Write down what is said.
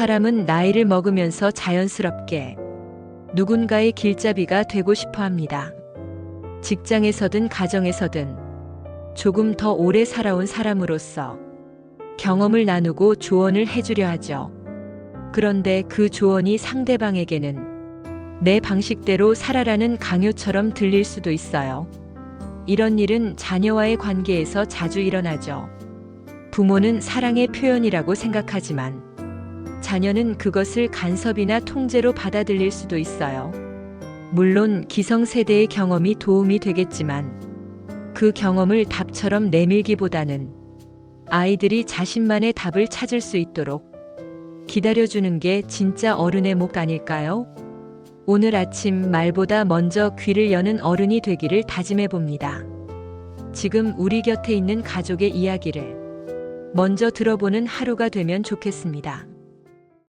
사람은 나이를 먹으면서 자연스럽게 누군가의 길잡이가 되고 싶어 합니다. 직장에서든 가정에서든 조금 더 오래 살아온 사람으로서 경험을 나누고 조언을 해주려 하죠. 그런데 그 조언이 상대방에게는 내 방식대로 살아라는 강요처럼 들릴 수도 있어요. 이런 일은 자녀와의 관계에서 자주 일어나죠. 부모는 사랑의 표현이라고 생각하지만 자녀는 그것을 간섭이나 통제로 받아들일 수도 있어요. 물론 기성세대의 경험이 도움이 되겠지만 그 경험을 답처럼 내밀기보다는 아이들이 자신만의 답을 찾을 수 있도록 기다려주는 게 진짜 어른의 목 아닐까요? 오늘 아침 말보다 먼저 귀를 여는 어른이 되기를 다짐해 봅니다. 지금 우리 곁에 있는 가족의 이야기를 먼저 들어보는 하루가 되면 좋겠습니다.